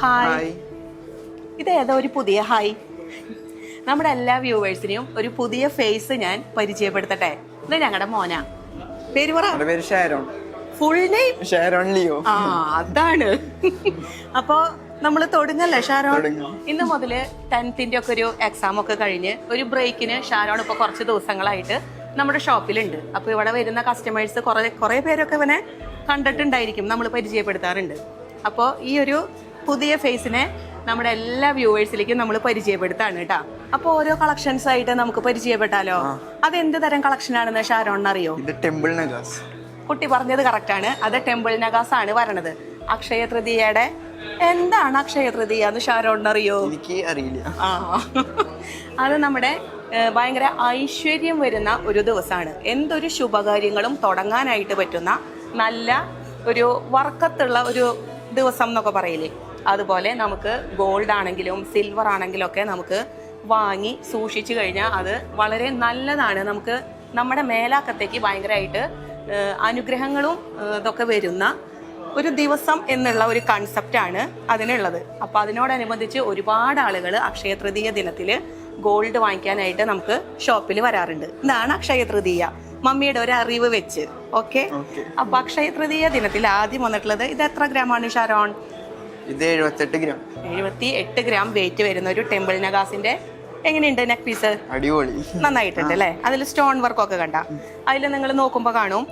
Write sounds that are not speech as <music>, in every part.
Hi ഇത് ഏതോ ഒരു പുതിയ ഹായ് നമ്മുടെ എല്ലാ വ്യൂവേഴ്സിനെയും ഒരു പുതിയ ഫേസ് ഞാൻ പരിചയപ്പെടുത്തട്ടെ. ഇത് ഞങ്ങളുടെ മോന. പേര് പറ. പേര് Sharon. Full name Sharon Leo. ആ അതാണ്. അപ്പോ നമ്മൾ തുടങ്ങല്ലേ ഷാരോൺ. ഇന്ന് മുതൽ ടെൻത്തിന്റെ ഒക്കെ ഒരു എക്സാം ഒക്കെ കഴിഞ്ഞ് ഒരു ബ്രേക്കിന് ഷാരോൺ ഇപ്പൊ കുറച്ച് ദിവസങ്ങളായിട്ട് നമ്മുടെ ഷോപ്പിലുണ്ട്. അപ്പൊ ഇവിടെ വരുന്ന കസ്റ്റമേഴ്സ് കുറെ കുറെ പേരൊക്കെ ഇവനെ കണ്ടിട്ടുണ്ടായിരിക്കും നമ്മൾ പരിചയപ്പെടുത്താറുണ്ട്. അപ്പോൾ ഈ ഒരു പുതിയ ഫേസിനെ നമ്മുടെ എല്ലാ വ്യൂവേഴ്സിലേക്കും നമ്മൾ പരിചയപ്പെടുത്താണ് കേട്ടോ അപ്പൊ ഓരോ കളക്ഷൻസ് ആയിട്ട് നമുക്ക് പരിചയപ്പെട്ടാലോ? അത് എന്ത് തരം കളക്ഷൻ ആണെന്ന് ഷാരോൺ അറിയോ ഇത് ടെമ്പിൾ നഗാസ്. കുട്ടി പറഞ്ഞത് കറക്റ്റ് ആണ്. അത് ടെമ്പിൾ നഗാസ് ആണ് വരണത് അക്ഷയ തൃതീയയുടെ എന്താണ് അക്ഷയ തൃതീയ എന്ന് ഷാരോൺ അറിയോ എനിക്ക് അറിയില്ല. ആ. അത് നമ്മുടെ ഭയങ്കര ഐശ്വര്യം വരുന്ന ഒരു ദിവസമാണ് എന്തൊരു ശുഭകാര്യങ്ങളും തുടങ്ങാനായിട്ട് പറ്റുന്ന നല്ല ഒരു വർക്കത്തുള്ള ഒരു ദിവസം എന്നൊക്കെ പറയില്ലേ? അതുപോലെ നമുക്ക് ഗോൾഡ് ആണെങ്കിലും സിൽവർ ആണെങ്കിലും ഒക്കെ നമുക്ക് വാങ്ങി സൂക്ഷിച്ചു കഴിഞ്ഞാൽ അത് വളരെ നല്ലതാണ്. നമുക്ക് നമ്മുടെ മേലാക്കത്തേക്ക് ഭയങ്കരമായിട്ട് അനുഗ്രഹങ്ങളും ഇതൊക്കെ വരുന്ന ഒരു ദിവസം എന്നുള്ള ഒരു കൺസെപ്റ്റാണ് അതിനുള്ളത്. അപ്പോൾ അതിനോടനുബന്ധിച്ച് ഒരുപാട് ആളുകൾ അക്ഷയ തൃതീയ ദിനത്തിൽ ഗോൾഡ് വാങ്ങിക്കാനായിട്ട് നമുക്ക് ഷോപ്പിൽ വരാറുണ്ട്. ഇതാണ് അക്ഷയ തൃതീയ. മമ്മിയുടെ ഒരു അറിവ് വെച്ച്. ഓക്കെ ഓക്കെ അപ്പൊ അക്ഷയ തൃതീയ ദിനത്തിൽ ആദ്യം വന്നിട്ടുള്ളത് ഇത് എത്ര ഗ്രാമാണ് ഷാരോൺ? ഇത് എഴുപത്തെട്ട് ഗ്രാം എഴുപത്തി എട്ട് ഗ്രാം വെയിറ്റ് വരുന്ന ഒരു ടെമ്പിൾ നഗാസിന്റെ എങ്ങനെയുണ്ട് നെക്ക് പീസ് അടിപൊളി. നന്നായിട്ടുണ്ട് അല്ലേ? അതിൽ സ്റ്റോൺ വർക്ക് ഒക്കെ കണ്ട. അതിൽ നിങ്ങൾ നോക്കുമ്പോൾ കാണും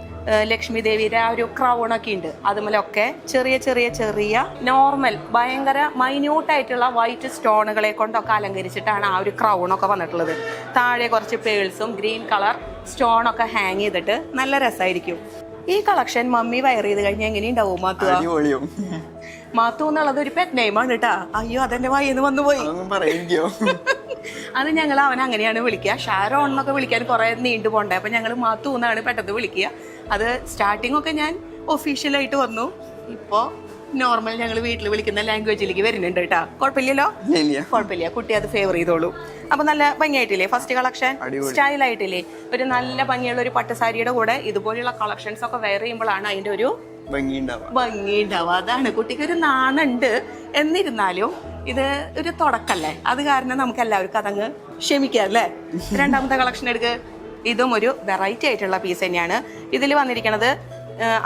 ലക്ഷ്മി ദേവിയുടെ ആ ഒരു ക്രൗൺ ഒക്കെ ഉണ്ട്. അതുമല്ലൊക്കെ ചെറിയ ചെറിയ ചെറിയ നോർമൽ ഭയങ്കര മൈന്യൂട്ട് ആയിട്ടുള്ള വൈറ്റ് സ്റ്റോണുകളെ കൊണ്ടൊക്കെ അലങ്കരിച്ചിട്ടാണ് ആ ഒരു ക്രൗൺ ഒക്കെ വന്നിട്ടുള്ളത്. താഴെ കുറച്ച് പേൾസും ഗ്രീൻ കളർ സ്റ്റോൺ ഒക്കെ ഹാങ് ചെയ്തിട്ട് നല്ല രസമായിരിക്കും ഈ കളക്ഷൻ മമ്മി വയർ ചെയ്ത് കഴിഞ്ഞാൽ എങ്ങനെയുണ്ടാവും അടിപൊളിയോ. മാത്തു എന്നുള്ളത് ഒരു പെറ്റ് നെയിമാണ് കേട്ടാ അയ്യോ അതെന്റെ വായിന്ന് വന്നുപോയി. വന്നു പോയി <laughs> അത് ഞങ്ങൾ അവൻ അങ്ങനെയാണ് വിളിക്കുക. ഷാരോൺ എന്നൊക്കെ വിളിക്കാൻ കുറെ നീണ്ടു പോണ്ടേ. അപ്പൊ ഞങ്ങൾ മാത്തു എന്നാണ് പെട്ടെന്ന് വിളിക്കുക. അത് സ്റ്റാർട്ടിംഗ് ഒക്കെ ഞാൻ ഒഫീഷ്യലായിട്ട് വന്നു. ഇപ്പോ നോർമൽ ഞങ്ങൾ വീട്ടിൽ വിളിക്കുന്ന ലാംഗ്വേജിലേക്ക് വരുന്നുണ്ട് കേട്ടാ കുഴപ്പമില്ലല്ലോ? കുഴപ്പമില്ല. കുട്ടി അത് ഫേവർ ചെയ്തോളൂ. അപ്പൊ നല്ല ഭംഗിയായിട്ടില്ലേ? First collection. സ്റ്റൈൽ ആയിട്ടില്ലേ? ഒരു നല്ല ഭംഗിയുള്ള ഒരു പട്ടുസാരിയുടെ കൂടെ ഇതുപോലെയുള്ള കളക്ഷൻസ് ഒക്കെ വെയർ ചെയ്യുമ്പോഴാണ് അതിന്റെ ഒരു ഭംഗി ഉണ്ടാവാം ഭംഗി ഉണ്ടാവും അതാണ്. കുട്ടിക്ക് ഒരു നാണുണ്ട്. എന്നിരുന്നാലും ഇത് ഒരു തുടക്കല്ലേ? അത് കാരണം നമുക്ക് എല്ലാവർക്കും അതങ്ങ് ക്ഷമിക്കാം അല്ലേ? രണ്ടാമത്തെ കളക്ഷൻ എടുക്ക്. ഇതും ഒരു വെറൈറ്റി ആയിട്ടുള്ള പീസ് തന്നെയാണ്. ഇതിൽ വന്നിരിക്കുന്നത്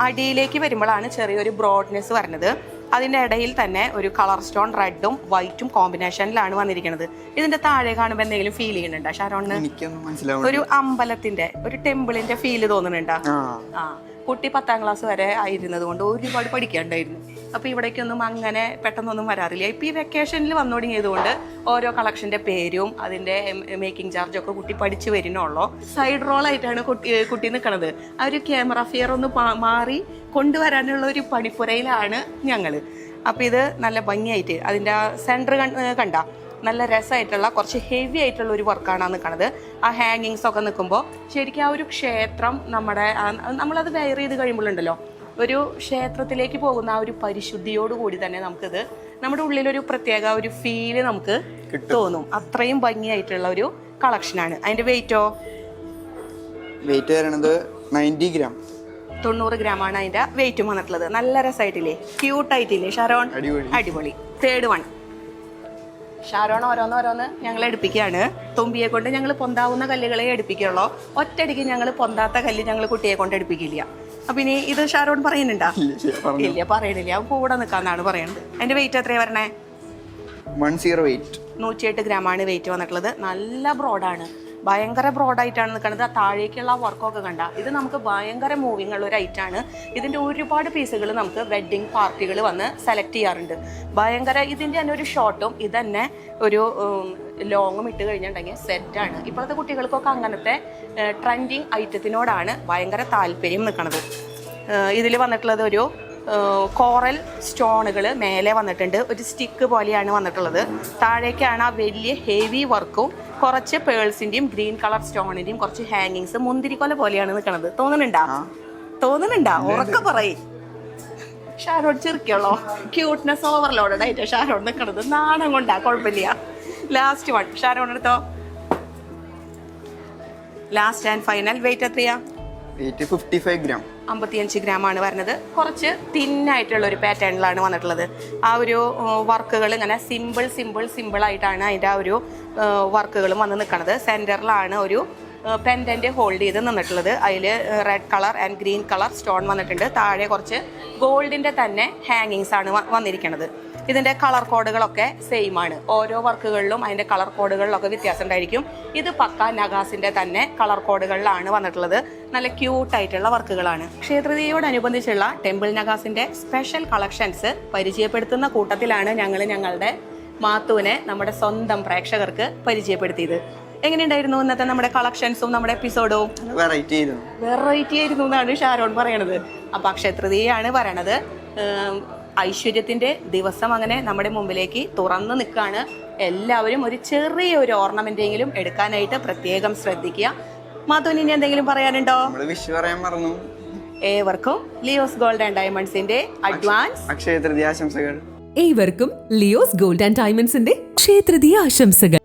അടിയിലേക്ക് വരുമ്പോഴാണ് ചെറിയൊരു ബ്രോഡ്നെസ് വരുന്നത് അതിന്റെ ഇടയിൽ തന്നെ ഒരു കളർ സ്റ്റോൺ റെഡും വൈറ്റും കോമ്പിനേഷനിലാണ് വന്നിരിക്കുന്നത്. ഇതിന്റെ താഴെ കാണുമ്പോൾ എന്തെങ്കിലും ഫീൽ ചെയ്യുന്നുണ്ടോ ഷാരോണിന് മനസ്സിലാവണം ഒരു അമ്പലത്തിന്റെ ഒരു ടെമ്പിളിന്റെ ഫീൽ തോന്നുന്നുണ്ടോ? ആ. കുട്ടി പത്താം ക്ലാസ് വരെ ആയിരുന്നത് കൊണ്ട് ഒരുപാട് പഠിക്കാണ്ടായിരുന്നു. അപ്പൊ ഇവിടേക്കൊന്നും അങ്ങനെ പെട്ടെന്നൊന്നും വരാറില്ല. ഇപ്പൊ ഈ വെക്കേഷനിൽ വന്നു തുടങ്ങിയതുകൊണ്ട് ഓരോ കളക്ഷന്റെ പേരും അതിന്റെ മേക്കിംഗ് ചാർജ് ഒക്കെ കുട്ടി പഠിച്ചു വരുന്നുള്ളൂ സൈഡ് റോൾ ആയിട്ടാണ് കുട്ടി കുട്ടി നിൽക്കണത് ആ ഒരു ക്യാമറ ഫിയർ ഒന്ന് മാറി കൊണ്ടുവരാനുള്ള ഒരു പണിപ്പുരയിലാണ് ഞങ്ങൾ. അപ്പൊ ഇത് നല്ല ഭംഗിയായിട്ട് അതിന്റെ സെന്റർ കണ്ട നല്ല രസമായിട്ടുള്ള കുറച്ച് ഹെവി ആയിട്ടുള്ള ഒരു വർക്കാണ് നിൽക്കുന്നത് ആ ഹാങ്ങിങ്സ് ഒക്കെ നിൽക്കുമ്പോൾ ശരിക്കും ആ ഒരു ക്ഷേത്രം നമ്മുടെ നമ്മളത് വെയർ ചെയ്ത് കഴിയുമ്പോഴുണ്ടല്ലോ ഒരു ക്ഷേത്രത്തിലേക്ക് പോകുന്ന ആ ഒരു പരിശുദ്ധിയോട് കൂടി തന്നെ നമുക്കിത് നമ്മുടെ ഉള്ളിലൊരു പ്രത്യേക ഒരു ഫീൽ നമുക്ക് തോന്നും. അത്രയും ഭംഗിയായിട്ടുള്ള ഒരു കളക്ഷനാണ് അതിന്റെ വെയിറ്റോ വെയിറ്റ് വരണത് നയന്റി ഗ്രാം തൊണ്ണൂറ് ആണ് അതിന്റെ വെയിറ്റും വന്നിട്ടുള്ളത്. നല്ല രസമായിട്ടില്ലേ ക്യൂട്ടായിട്ടില്ലേ ഷാരോൺ? അടിപൊളി. അടിപൊളി. തേർഡ് വൺ ഷാരോൺ ഓരോന്ന് ഓരോന്ന് ഞങ്ങൾ എടുപ്പിക്കുകയാണ്. തുമ്പിയെ കൊണ്ട് ഞങ്ങൾ പൊന്താവുന്ന കല്ലുകളെ എടുപ്പിക്കുള്ളൂ ഒറ്റയടിക്ക് ഞങ്ങൾ പൊന്താത്ത കല്ല് ഞങ്ങൾ കുട്ടിയെ കൊണ്ട് എടുപ്പിക്കില്ല. അപ്പൊ ഇനി ഇത് ഷാരോൺ പറയുന്നുണ്ടോ? ഇല്ല പറയണില്ല. അവൻ കൂടെ നിൽക്കാന്നാണ് പറയുന്നത് അതിന്റെ വെയിറ്റ് എത്രയാ പറഞ്ഞേ വൺ സീറോ എയ്റ്റ് നൂറ്റിയെട്ട് ഗ്രാമാണ് വെയിറ്റ് വന്നിട്ടുള്ളത്. നല്ല ബ്രോഡാണ് ഭയങ്കര ബ്രോഡായിട്ടാണ് നിൽക്കുന്നത് ആ താഴേക്കുള്ള വർക്കൊക്കെ കണ്ട. ഇത് നമുക്ക് ഭയങ്കര മൂവിങ് ഉള്ള ഒരു ഐറ്റാണ് ഇതിന്റെ ഒരുപാട് പീസുകൾ നമുക്ക് വെഡ്ഡിങ് പാർട്ടികൾ വന്ന് സെലക്ട് ചെയ്യാറുണ്ട്. ഭയങ്കര ഇതിന്റെ തന്നെ ഒരു ഷോർട്ടും ഇതന്നെ ഒരു ലോങ്ങും ഇട്ട് കഴിഞ്ഞിട്ടുണ്ടെങ്കിൽ സെറ്റാണ് ഇപ്പോഴത്തെ കുട്ടികൾക്കൊക്കെ അങ്ങനത്തെ ട്രെൻഡിങ് ഐറ്റത്തിനോടാണ് ഭയങ്കര താല്പര്യം നിൽക്കുന്നത് ഇതിൽ വന്നിട്ടുള്ളത് ഒരു കോറൽ സ്റ്റോണുകൾ മേലെ വന്നിട്ടുണ്ട്. ഒരു സ്റ്റിക്ക് പോലെയാണ് വന്നിട്ടുള്ളത്. താഴേക്കാണ് ആ വലിയ ഹെവി വർക്കും കുറച്ച് പേൾസിന്റെയും ഗ്രീൻ കളർ സ്റ്റോണിന്റെയും കുറച്ച് ഹാങ്ങിങ്സ് മുന്തിരിക്കൊല പോലെയാണ് നിൽക്കുന്നത് തോന്നുന്നുണ്ടാ? തോന്നുന്നുണ്ടാ? ഉറക്കെ പറയും. ഷാരോട് ചെറുക്കിയുള്ളോ ക്യൂട്ട്നെസ് ഓവർലോഡഡ് ആയിട്ട് ഷാരോഡ് നിൽക്കണത്. നാണം കൊണ്ടാ കുഴപ്പമില്ല. ലാസ്റ്റ് വൺ ഷാരോൺ എടുത്തോ? ലാസ്റ്റ് ആൻഡ് ഫൈനൽ വെയിറ്റ് എത്രയാ? വെയിറ്റ് ഫിഫ്റ്റി ഫൈവ് ഗ്രാം അമ്പത്തിയഞ്ച് ഗ്രാം ആണ് വരുന്നത്. കുറച്ച് തിന്നായിട്ടുള്ള ഒരു പാറ്റേണിലാണ് വന്നിട്ടുള്ളത്. ആ ഒരു വർക്കുകൾ ഇങ്ങനെ സിമ്പിൾ സിമ്പിൾ സിമ്പിൾ ആയിട്ടാണ് അതിന്റെ ആ ഒരു വർക്കുകളും വന്ന് നിൽക്കുന്നത് സെന്ററിലാണ് ഒരു പെൻഡന്റ് ഹോൾഡ് ചെയ്ത് നിന്നിട്ടുള്ളത്. അതിൽ red colour and green colour stone വന്നിട്ടുണ്ട്. താഴെ കുറച്ച് ഗോൾഡിന്റെ തന്നെ ഹാങ്ങിങ്സ് ആണ് വന്നിരിക്കുന്നത് ഇതിന്റെ കളർ കോഡുകളൊക്കെ സെയിം ആണ്. ഓരോ വർക്കുകളിലും അതിന്റെ കളർ കോഡുകളിലൊക്കെ വ്യത്യാസം ഉണ്ടായിരിക്കും ഇത് പക്ക നഗാസിന്റെ തന്നെ കളർ കോഡുകളിലാണ് വന്നിട്ടുള്ളത്. നല്ല ക്യൂട്ട് ആയിട്ടുള്ള വർക്കുകളാണ്. ക്ഷേത്രദേവിയോടനുബന്ധിച്ചുള്ള ടെമ്പിൾ നഗാസിന്റെ സ്പെഷ്യൽ കളക്ഷൻസ് പരിചയപ്പെടുത്തുന്ന കൂട്ടത്തിലാണ് ഞങ്ങൾ ഞങ്ങളുടെ മാത്തുവിനെ നമ്മുടെ സ്വന്തം പ്രേക്ഷകർക്ക് പരിചയപ്പെടുത്തിയത്. എങ്ങനെയുണ്ടായിരുന്നു ഇന്നത്തെ നമ്മുടെ കളക്ഷൻസും നമ്മുടെ എപ്പിസോഡും വെറൈറ്റി ആയിരുന്നു. വെറൈറ്റി ആയിരുന്നു എന്നാണ് ഷാരോൺ പറയണത്. അപ്പൊ അക്ഷയതൃതീയാണ് പറയണത്. ഐശ്വര്യത്തിന്റെ ദിവസം അങ്ങനെ നമ്മുടെ മുമ്പിലേക്ക് തുറന്നു നിൽക്കുകയാണ് എല്ലാവരും ഒരു ചെറിയ ഒരു ഓർണമെന്റെങ്കിലും എടുക്കാനായിട്ട് പ്രത്യേകം ശ്രദ്ധിക്കുക. മാധുവിന് ഇനി എന്തെങ്കിലും പറയാനുണ്ടോ? വിഷ് പറയാൻ മറന്നു. ഏവർക്കും ലിയോസ് ഗോൾഡ് ആൻഡ് ഡയമണ്ട്സിന്റെ അഡ്വാൻസ് അക്ഷയ തൃതീയ ആശംസകൾ. ഏവർക്കും ലിയോസ് ഗോൾഡ് ആൻഡ് ഡയമണ്ട്സിന്റെ ക്ഷേത്രതീയ ആശംസകൾ.